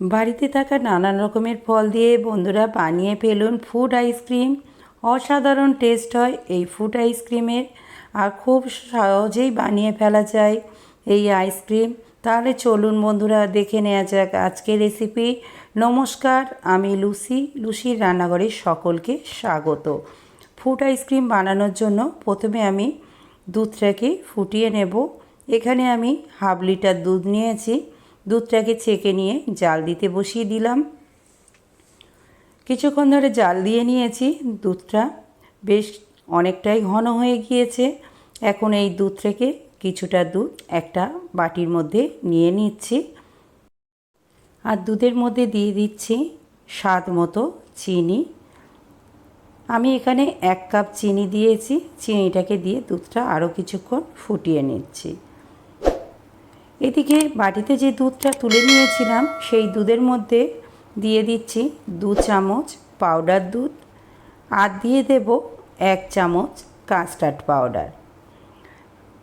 বাড়িতে থাকা নানান রকমের ফল দিয়ে বন্ধুরা বানিয়ে ফেলুন ফুড আইসক্রিম অসাধারণ টেস্ট হয় এই ফুড আইসক্রিমের আর খুব সহজেই বানিয়ে ফেলা যায় এই আইসক্রিম তাহলে চলুন বন্ধুরা দেখে নেওয়া যাক আজকের রেসিপি নমস্কার, আমি লুসি। লুসির রান্নাঘরে সকলকে স্বাগত। ফুড আইসক্রিম বানানোর জন্য প্রথমে আমি দুধটাকে ফুটিয়ে নেব। এখানে আমি হাফ লিটার দুধ নিয়েছি। দুধটাকে ছেঁকে নিয়ে জাল দিতে বসিয়ে দিলাম। কিছুক্ষণ ধরে জাল দিয়ে নিয়েছি। দুধটা বেশ অনেকটাই ঘন হয়ে গিয়েছে। এখন এই দুধ থেকে কিছুটা দুধ একটা বাটির মধ্যে নিয়ে নিচ্ছি। আর দুধের মধ্যে দিয়ে দিচ্ছি স্বাদ মতো চিনি। আমি এখানে এক কাপ চিনি দিয়েছি। চিনিটাকে দিয়ে দুধটা আরও কিছুক্ষণ ফুটিয়ে নিচ্ছি। এদিকে বাটিতে যে দুধটা তুলে নিয়েছিলাম, সেই দুধের মধ্যে দিয়ে দিচ্ছি দু চামচ পাউডার দুধ আর দিয়ে দেব এক চামচ কাস্টার্ড পাউডার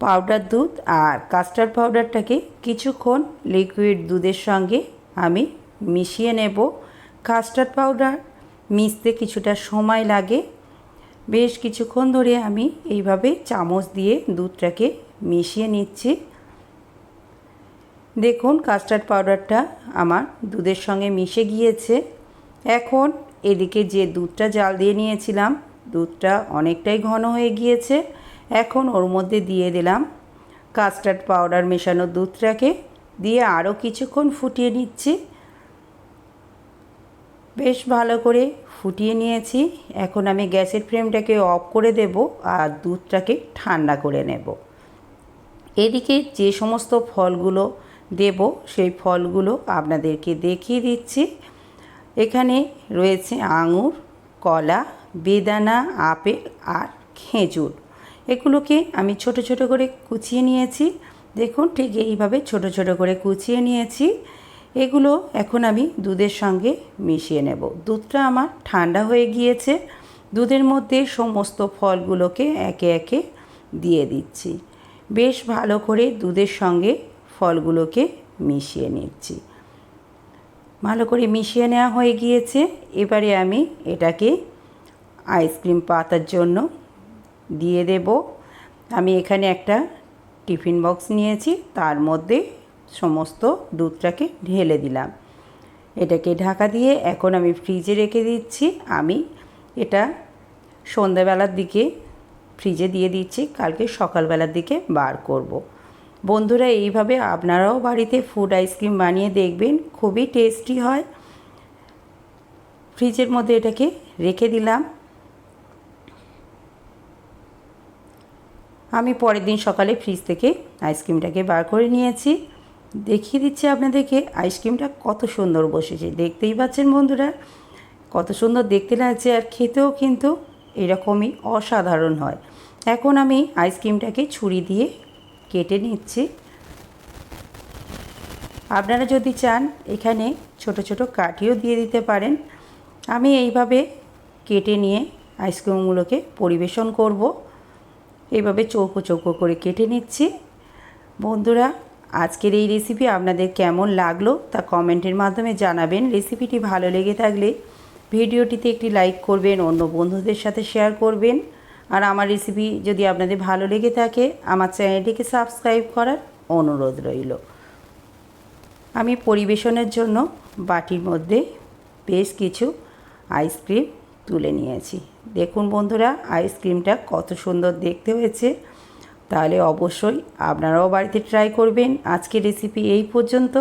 পাউডার দুধ আর কাস্টার্ড পাউডারটাকে কিছুক্ষণ লিকুইড দুধের সঙ্গে আমি মিশিয়ে নেব। কাস্টার্ড পাউডার মিশতে কিছুটা সময় লাগে। বেশ কিছুক্ষণ ধরে আমি এইভাবে চামচ দিয়ে দুধটাকে মিশিয়ে নিচ্ছি। দেখুন কাস্টার্ড পাউডারটা আমার দুধের সঙ্গে মিশে গিয়েছে। এখন এদিকে যে দুধটা জাল দিয়ে নিয়েছিলাম, দুধটা অনেকটাই ঘন হয়ে গিয়েছে। এখন ওর মধ্যে দিয়ে দিলাম কাস্টার্ড পাউডার মেশানো দুধটাকে, দিয়ে আরও কিছুক্ষণ ফুটিয়ে নিচ্ছি। বেশ ভালো করে ফুটিয়ে নিয়েছি। এখন আমি গ্যাসের ফ্লেমটাকে অফ করে দেব আর দুধটাকে ঠান্ডা করে নেব। এদিকে যে সমস্ত ফলগুলো দেব, সেই ফলগুলো আপনাদেরকে দেখিয়ে দিচ্ছি। এখানে রয়েছে আঙুর, কলা, বেদানা, আপেল আর খেজুর। এগুলোকে আমি ছোট ছোট করে কুচিয়ে নিয়েছি। দেখুন, ঠিক এইভাবে ছোট ছোট করে কুচিয়ে নিয়েছি। এগুলো এখন আমি দুধের সঙ্গে মিশিয়ে নেব। দুধটা আমার ঠান্ডা হয়ে গিয়েছে। দুধের মধ্যে সমস্ত ফলগুলোকে একে একে দিয়ে দিচ্ছি। বেশ ভালো করে দুধের সঙ্গে ফলগুলোকে মিশিয়ে নিচ্ছি। ভালো করে মিশিয়ে নেওয়া হয়ে গিয়েছে। এবারে আমি এটাকে আইসক্রিম পাতার জন্য দিয়ে দেব। আমি এখানে একটা টিফিন বক্স নিয়েছি। তার মধ্যে সমস্ত দুধটাকে ঢেলে দিলাম। এটাকে ঢাকা দিয়ে এখন আমি ফ্রিজে রেখে দিচ্ছি। আমি এটা সন্ধ্যাবেলার দিকে ফ্রিজে দিয়ে দিচ্ছি। কালকে সকালবেলার দিকে বার করব। বন্ধুরা, এইভাবে আপনারাও বাড়িতে ফুড আইসক্রিম বানিয়ে দেখবেন, খুবই টেস্টি হয়। ফ্রিজের মধ্যে এটাকে রেখে দিলাম। আমি পরের দিন সকালে ফ্রিজ থেকে আইসক্রিমটাকে বার করে নিয়েছি। দেখিয়ে দিচ্ছি আপনাদেরকে আইসক্রিমটা কত সুন্দর বসেছে। দেখতেই পাচ্ছেন বন্ধুরা, কত সুন্দর দেখতে লাগছে আর খেতেও কিন্তু এরকমই অসাধারণ হয়। এখন আমি আইসক্রিমটাকে ছুরি দিয়ে কেটে নিচ্ছি। আপনারা যদি চান, এখানে ছোট ছোট কাঠিও দিয়ে দিতে পারেন। আমি এইভাবে কেটে নিয়ে আইসক্রিমগুলোকে পরিবেশন করব। এইভাবে চৌকো চৌকো করে কেটে নিচ্ছি। বন্ধুরা, আজকের এই রেসিপি আপনাদের কেমন লাগল তা কমেন্টের মাধ্যমে জানাবেন। রেসিপিটি ভালো লেগে থাকলে ভিডিওটিতে একটি লাইক করবেন, অন্য বন্ধুদের সাথে শেয়ার করবেন। আর আমার রেসিপি যদি আপনাদের ভালো লেগে থাকে, আমার চ্যানেলটিকে সাবস্ক্রাইব করার অনুরোধ রইল। আমি পরিবেশনের জন্য বাটির মধ্যে বেশ কিছু আইসক্রিম তুলে নিয়েছি। দেখুন বন্ধুরা আইসক্রিমটা কত সুন্দর দেখতে হয়েছে। তাহলে অবশ্যই আপনারাও বাড়িতে ট্রাই করবেন। আজকের রেসিপি এই পর্যন্ত।